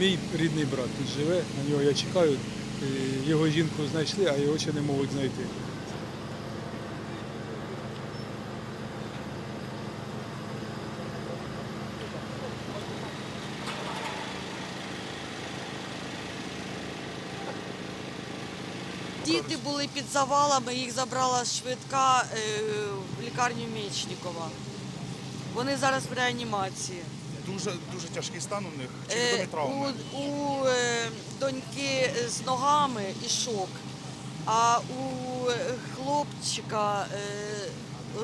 Мій рідний брат тут живе, на нього я чекаю. Його жінку знайшли, а його ще не можуть знайти. Діти були під завалами, їх забрала швидка е, в лікарню Мечникова. Вони зараз в реанімації. Дуже дуже тяжкий стан у них. Чи Е, відомі травми? у у е, доньки з ногами і шок, а у хлопчика е,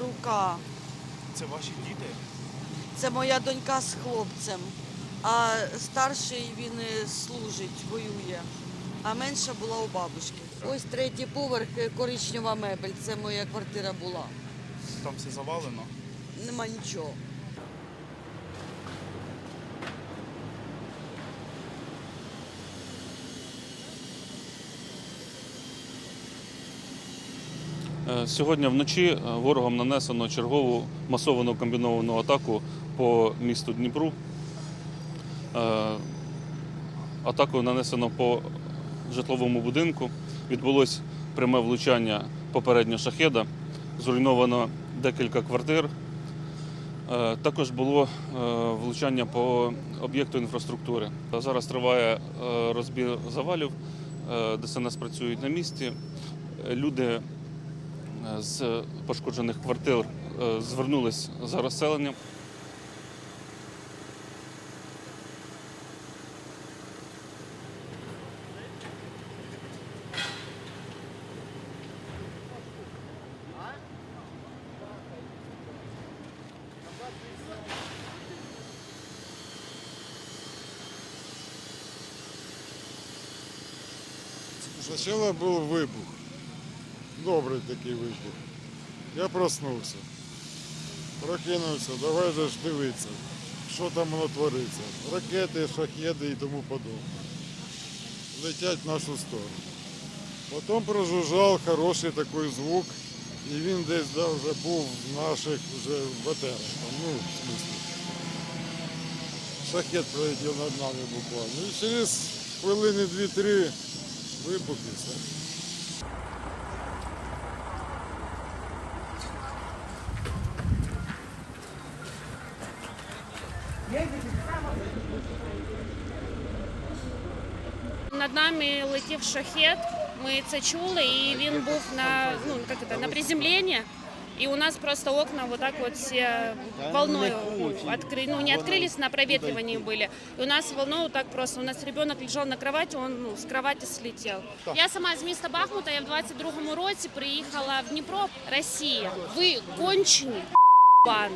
рука. Це ваші діти? Це моя донька з хлопцем, а старший він служить, воює. А менша була у бабушки. Ось третій поверх, коричнева мебель. Це моя квартира була. Там все завалено. Нема нічого. Сьогодні вночі е, ворогом нанесено чергову масовану комбіновану атаку по місту Дніпру. Е, Атаку нанесено по житловому будинку. Відбулось пряме влучання попередньо шахеда. Зруйновано декілька квартир. Е, Також було е, влучання по об'єкту інфраструктури. Зараз триває е, розбір завалів, е, ДСНС працюють на місці. Е, Люди з пошкоджених квартир е, звернулись за розселенням. Спочатку був вибух. Добрий такий вибух. Я проснувся. Прокинувся, давай же ж дивитися, що там воно твориться. Ракети, шахеди і тому подобне. Летять в нашу сторону. Потім прожужжав хороший такий звук, і він десь да, вже був в наших вже БТРах. Ну, в смысле. Шахет пролетів над нами буквально. І через хвилини 2-3 вибух і все. Над нами летів шахет. Ми це чули, і він був на ну як це, на приземленні. И у нас просто окна вот так вот все волной откры, ну не открылись, на проветривании были. И у нас волной вот так просто, у нас ребенок лежал на кровати, он ну, с кровати слетел. Я сама з міста Бахмута, я в 22-му році приїхала в Дніпро, Росія. Ви кончені бан,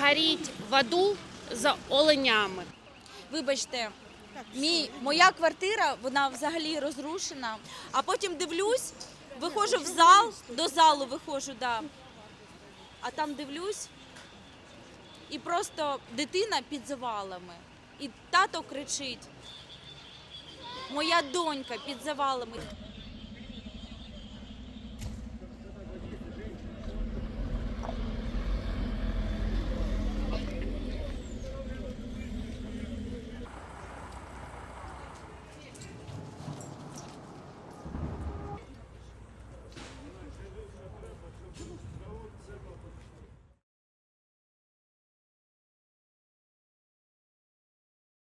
горіть в аду за оленями. Вибачте, мій, моя квартира, вона взагалі розрушена. А потім дивлюсь, виходжу в зал, до залу виходжу, да. А там дивлюсь, і просто дитина під завалами. І тато кричить. Моя донька під завалами.